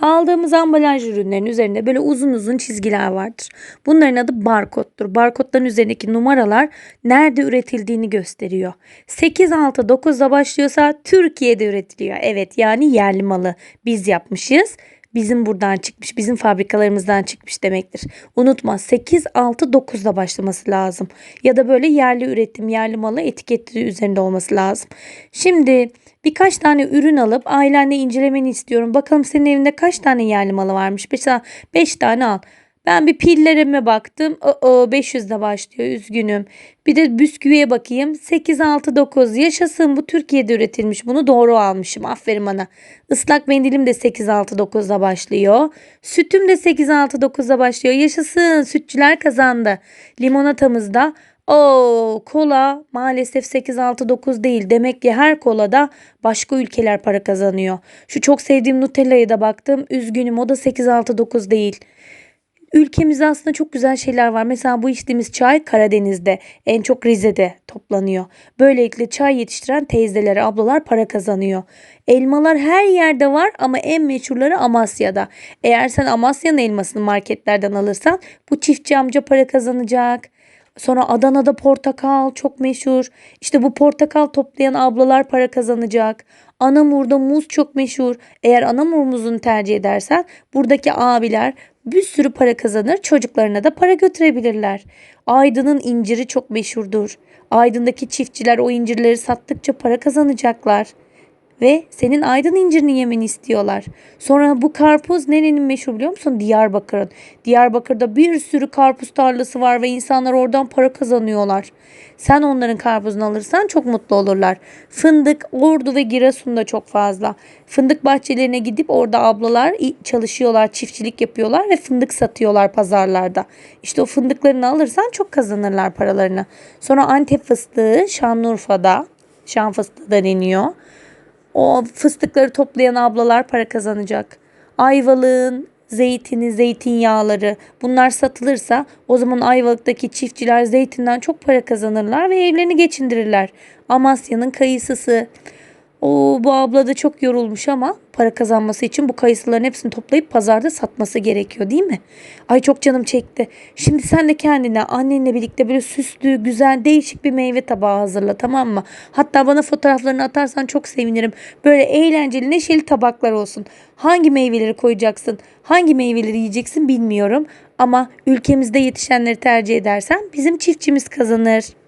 Aldığımız ambalaj ürünlerin üzerinde böyle uzun uzun çizgiler vardır. Bunların adı barkodtur. Barkodların üzerindeki numaralar nerede üretildiğini gösteriyor. 8, 6, 9'da başlıyorsa Türkiye'de üretiliyor. Evet yani yerli malı biz yapmışız. Bizim buradan çıkmış, bizim fabrikalarımızdan çıkmış demektir. Unutma 8, 6, 9'da başlaması lazım. Ya da böyle yerli üretim, yerli malı etiketi üzerinde olması lazım. Şimdi birkaç tane ürün alıp ailenle incelemeni istiyorum. Bakalım senin evinde kaç tane yerli malı varmış. Mesela 5 tane al. Ben bir pillerime baktım. O 500'de başlıyor. Üzgünüm. Bir de bisküviye bakayım. 8 6 9. Yaşasın bu Türkiye'de üretilmiş. Bunu doğru almışım. Aferin bana. Islak mendilim de 8 6 9'da başlıyor. Sütüm de 8 6 9'da başlıyor. Yaşasın. Sütçüler kazandı. Limonatamız da o kola maalesef 8 6 9 değil. Demek ki her kolada başka ülkeler para kazanıyor. Şu çok sevdiğim Nutella'ya da baktım. Üzgünüm o da 8 6 9 değil. Ülkemizde aslında çok güzel şeyler var. Mesela bu içtiğimiz çay Karadeniz'de, en çok Rize'de toplanıyor. Böylelikle çay yetiştiren teyzeler, ablalar para kazanıyor. Elmalar her yerde var ama en meşhurları Amasya'da. Eğer sen Amasya'nın elmasını marketlerden alırsan bu çiftçi amca para kazanacak. Sonra Adana'da portakal çok meşhur. İşte bu portakal toplayan ablalar para kazanacak. Anamur'da muz çok meşhur. Eğer Anamur muzunu tercih edersen buradaki abiler bir sürü para kazanır. Çocuklarına da para götürebilirler. Aydın'ın inciri çok meşhurdur. Aydın'daki çiftçiler o incirleri sattıkça para kazanacaklar. Ve senin aydın incirini yemeni istiyorlar. Sonra bu karpuz nerenin meşhur biliyor musun? Diyarbakır'ın. Diyarbakır'da bir sürü karpuz tarlası var ve insanlar oradan para kazanıyorlar. Sen onların karpuzunu alırsan çok mutlu olurlar. Fındık, Ordu ve Giresun'da çok fazla. Fındık bahçelerine gidip orada ablalar çalışıyorlar, çiftçilik yapıyorlar ve fındık satıyorlar pazarlarda. İşte o fındıklarını alırsan çok kazanırlar paralarını. Sonra Antep fıstığı Şanlıurfa'da, Şan fıstığı da deniyor. O fıstıkları toplayan ablalar para kazanacak. Ayvalık'ın zeytini, zeytinyağları bunlar satılırsa o zaman Ayvalık'taki çiftçiler zeytinden çok para kazanırlar ve evlerini geçindirirler. Amasya'nın kayısısı. O bu abla da çok yorulmuş ama para kazanması için bu kayısıların hepsini toplayıp pazarda satması gerekiyor değil mi? Ay çok canım çekti. Şimdi sen de kendine annenle birlikte böyle süslü, güzel, değişik bir meyve tabağı hazırla tamam mı? Hatta bana fotoğraflarını atarsan çok sevinirim. Böyle eğlenceli, neşeli tabaklar olsun. Hangi meyveleri koyacaksın, hangi meyveleri yiyeceksin bilmiyorum. Ama ülkemizde yetişenleri tercih edersen bizim çiftçimiz kazanır.